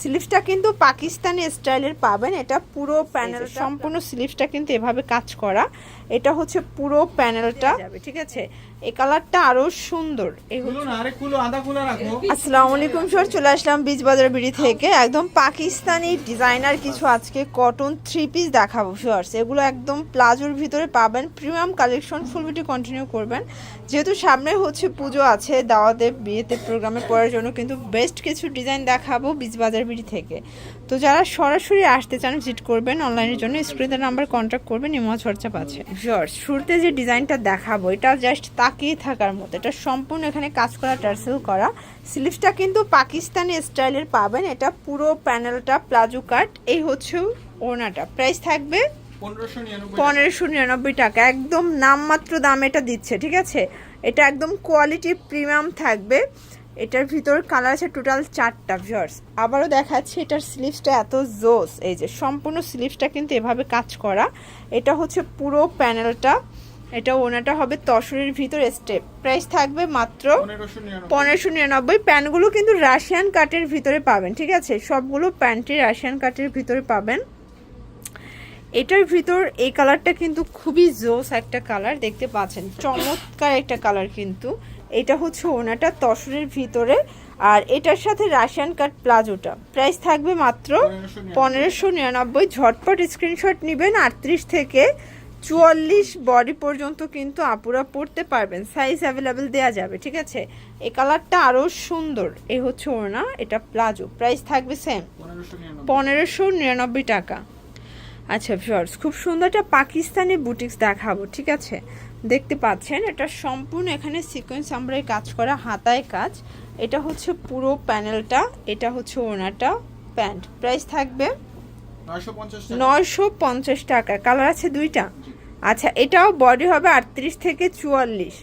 স্লিভসটা কিন্তু পাকিস্তানি স্টাইলের পাবেন। এটা পুরো প্যানেল সম্পূর্ণ স্লিভসটা কিন্তু এভাবে কাজ করা। এটা হচ্ছে পুরো প্যানেলটা। ঠিক আছে? এই কালারটা আরও সুন্দর। আসসালামু আলাইকুম স্যার। চলে আসলাম বীজ বাজার বিড়ি থেকে। একদম পাকিস্তানি ডিজাইনার কিছু আজকে কটন থ্রি পিস দেখাবো শিওর্স এগুলো একদম প্লাজোর ভিতরে পাবেন। Premium collection full video continue করবেন। যেহেতু সামনে হচ্ছে পুজো আছে দাওয়াতে বিয়েতে প্রোগ্রামে পড়ার জন্য কিন্তু বেস্ট কিছু ডিজাইন দেখাবো বীজ বাজার বিড়ি থেকে। তো যারা সরাসরি আসতে চান ভিজিট করবেন অনলাইনের জন্য। স্ক্রিনের নাম্বার কন্ট্যাক্ট করবেন ইমো চর্চা পাচ্ছে শিওর্স শুরুতে যে ডিজাইনটা দেখাবো এটা জাস্ট তাকিয়ে থাকার মতো। এটা সম্পূর্ণ এখানে কাজ করা টার্সেল করা। স্লিভসটা কিন্তু পাকিস্তানি স্টাইলের পাবেন। এটা পুরো প্যানেলটা প্লাজো কাট। এই হচ্ছে ওড়নাটা। প্রাইস থাকবে পনেরোশো নিরানব্বই টাকা। একদম নামমাত্র দাম এটা দিচ্ছে ঠিক আছে? এটা একদম কোয়ালিটি প্রিমিয়াম থাকবে। এটার ভিতর কালার আছে টোটাল চারটা ভিউয়ার্স আবারও দেখাচ্ছি এটার স্লিভসটা এত জোস। এই যে সম্পূর্ণ স্লিভসটা কিন্তু এভাবে কাজ করা। এটা হচ্ছে পুরো প্যানেলটা। এটা ওনাটা হবে তসরের ভিতর স্টেপ প্রাইস থাকবে মাত্র পনেরোশো নিরানব্বই। প্যান্টগুলো কিন্তু রাশিয়ান কাটের ভিতরে পাবেন ঠিক আছে? সবগুলো প্যান্টই রাশিয়ান কাটের ভিতরে পাবেন। এটার ভিতর এই কালারটা কিন্তু খুবই জোস একটা কালার দেখতে পাচ্ছেন? চমৎকার একটা কালার কিন্তু। এটা হচ্ছে ওনাটা তসরের ভিতরে। আর এটার সাথে রাশিয়ান কাট প্লাজোটা প্রাইস থাকবে মাত্র পনেরোশো নিরানব্বই। ঝটপট স্ক্রিনশট নেবেন আটত্রিশ থেকে চুয়াল্লিশ বডি পর্যন্ত কিন্তু আপুরা পড়তে পারবেন। সাইজ অ্যাভেলেবেল দেওয়া যাবে ঠিক আছে? এই কালারটা আরও সুন্দর। এ হচ্ছে ওনা এটা প্লাজো প্রাইস থাকবে সেম পনেরোশো নিরানব্বই পনেরোশো নিরানব্বই টাকা। আচ্ছা ভিউয়ার্স খুব সুন্দর একটা পাকিস্তানি বুটিক্স দেখাবো ঠিক আছে? দেখতে পাচ্ছেন এটা সম্পূর্ণ এখানে সিকোয়েন্স আমরা কাজ করা হাতায় কাজ। এটা হচ্ছে পুরো প্যানেলটা এটা হচ্ছে ওনাটা প্যান্ট। প্রাইস থাকবে নয়শো পঞ্চাশ টাকা। কালার আছে দুইটা। আচ্ছা এটাও বডি হবে আটত্রিশ থেকে চুয়াল্লিশ।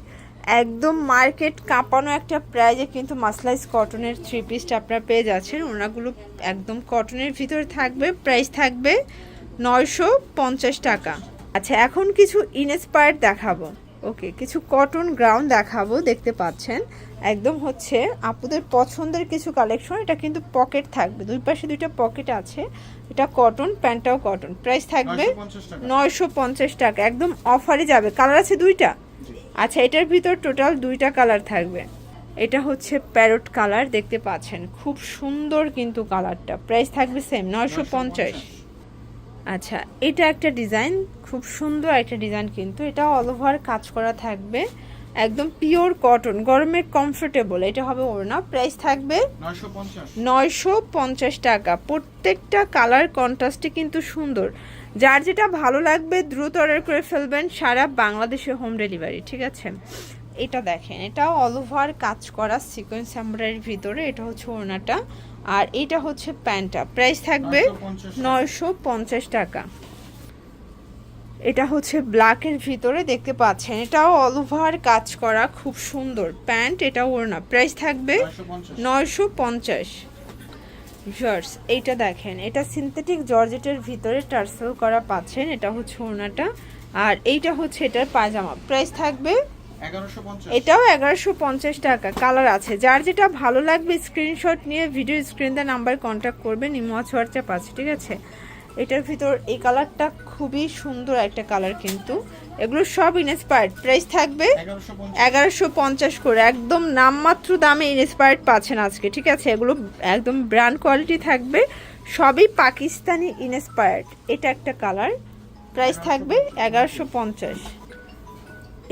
একদম মার্কেট কাঁপানো একটা প্রাইজে কিন্তু মাসলাইজ কটনের থ্রি পিসটা আপনারা পেয়ে যাচ্ছেন। ওনাগুলো একদম কটনের ভিতরে থাকবে প্রাইস থাকবে নয়শো পঞ্চাশ টাকা। আচ্ছা এখন কিছু ইনস্পায়ার্ড দেখাবো। ওকে কিছু কটন গ্রাউন্ড দেখাবো দেখতে পাচ্ছেন। একদম হচ্ছে আপুদের পছন্দের কিছু কালেকশন এটা কিন্তু পকেট থাকবে। দুই পাশে দুইটা পকেট আছে। এটা কটন প্যান্টটাও কটন প্রাইস থাকবে নয়শো পঞ্চাশ টাকা। নয়শো পঞ্চাশ টাকা। একদম অফারে যাবে। কালার আছে দুইটা? আচ্ছা এটার ভিতর টোটাল দুইটা কালার থাকবে। এটা হচ্ছে প্যারট কালার দেখতে পাচ্ছেন। খুব সুন্দর কিন্তু কালারটা প্রাইস থাকবে সেম নয়শো পঞ্চাশ। আচ্ছা এটা একটা ডিজাইন খুব সুন্দর একটা ডিজাইন কিন্তু। এটা অল ওভার কাজ করা থাকবে একদম পিওর কটন গরমে কমফোর্টেবল এটা হবে ওড়না। প্রাইস থাকবে নয়শো পঞ্চাশ। নয়শো পঞ্চাশ টাকা। প্রত্যেকটা কালার কন্ট্রাস্টে কিন্তু সুন্দর। যার যেটা ভালো লাগবে দ্রুত অর্ডার করে ফেলবেন সারা বাংলাদেশে হোম ডেলিভারি ঠিক আছে? এটা দেখেন এটাও অল ওভার কাজ করা সিকোয়েন্স এমব্রয়ডারির ভিতরে এটা হচ্ছে ওড়নাটা আর এটা হচ্ছে প্যান্টটা। প্রাইস থাকবে নয়শো পঞ্চাশ টাকা। এটা হচ্ছে ব্ল্যাকের ভিতরে দেখতে পাচ্ছেন এটাও অল ওভার কাজ করা খুব সুন্দর। প্যান্ট এটা ওড়না। প্রাইস থাকবে নয়শো পঞ্চাশ। জর্জ এইটা দেখেন এটা সিনথেটিক জর্জেটের ভিতরে টার্সেল করা পাচ্ছেন এটা হচ্ছে ওনাটা আর এইটা হচ্ছে এটার পায়জামা। প্রাইস থাকবে এটাও এগারোশো পঞ্চাশ টাকা কালার আছে। যার যেটা ভালো লাগবে স্ক্রিনশট নিয়ে ভিডিও স্ক্রিনতে নাম্বার কন্ট্যাক্ট করবেন ইমো হোয়াটসঅ্যাপ আছে ঠিক আছে? এটার ভিতর এই কালারটা খুবই সুন্দর একটা কালার কিন্তু। এগুলো সব ইনস্পায়ার্ড প্রাইস থাকবে এগারোশো পঞ্চাশ। করে। একদম নামমাত্র দামে ইনস্পায়ার্ড পাচ্ছেন আজকে ঠিক আছে? এগুলো একদম ব্র্যান্ড কোয়ালিটি থাকবে। সবই পাকিস্তানি ইনস্পায়ার্ড এটা একটা কালার প্রাইস থাকবে এগারোশো পঞ্চাশ।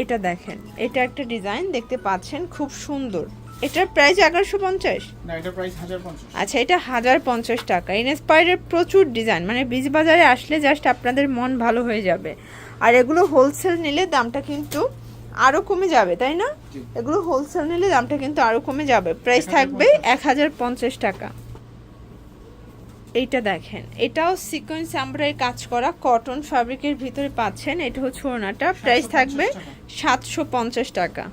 এটা দেখেন এটা একটা ডিজাইন দেখতে পাচ্ছেন খুব সুন্দর। এটার প্রাইস এগারোশো পঞ্চাশ? আচ্ছা এটা হাজার পঞ্চাশ টাকা। ইনস্পায়ারের প্রচুর ডিজাইন মানে বীজ বাজারে আসলে জাস্ট আপনাদের মন ভালো হয়ে যাবে। আর এগুলো হোলসেল নিলে দামটা কিন্তু আরও কমে যাবে তাই না? এগুলো হোলসেল নিলে দামটা কিন্তু আরও কমে যাবে। প্রাইস থাকবে এক হাজার পঞ্চাশ টাকা। এইটা দেখেন। এটাও সিকোয়েন্স আমরাই কাজ করা কটন ফ্যাব্রিকের ভিতরে পাচ্ছেন এটা হচ্ছে ওনাটা প্রাইস থাকবে সাতশো পঞ্চাশ টাকা।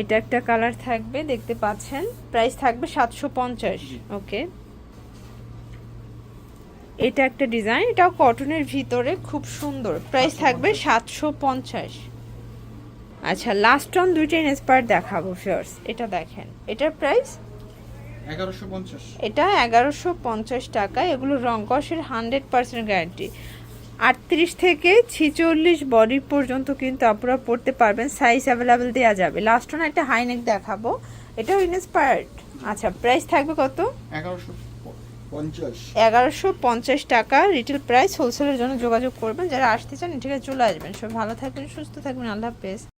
এটা একটা কালার থাকবে দেখতে পাচ্ছেন। প্রাইস থাকবে সাতশো পঞ্চাশ। ওকে এটা একটা ডিজাইন এটাও কটনের ভিতরে খুব সুন্দর। প্রাইস থাকবে সাতশো পঞ্চাশ। আচ্ছা লাস্ট অন দুইটা ইন্সপায়ার দেখাবো ফিয়ার্স এটা দেখেন। এটার প্রাইস এটা এগারোশো পঞ্চাশ টাকা এগুলো রং কষের হান্ড্রেড পার্সেন্ট গ্যারান্টি। আটত্রিশ থেকে ছিচল্লিশ বডি পর্যন্ত কিন্তু আপনারা পড়তে পারবেন সাইজ অ্যাভেলেবেল দেওয়া যাবে। লাস্ট ওনা একটা হাইনেক দেখাবো এটাও ইনস্পায়ার্ড আচ্ছা প্রাইস থাকবে কত? এগারোশো এগারোশো পঞ্চাশ টাকা রিটেল প্রাইস হোলসেলের জন্য যোগাযোগ করবেন। যারা আসতে চান ঠিক আছে চলে আসবেন। সব ভালো থাকবেন সুস্থ থাকবেন আল্লাহ হাফেজ।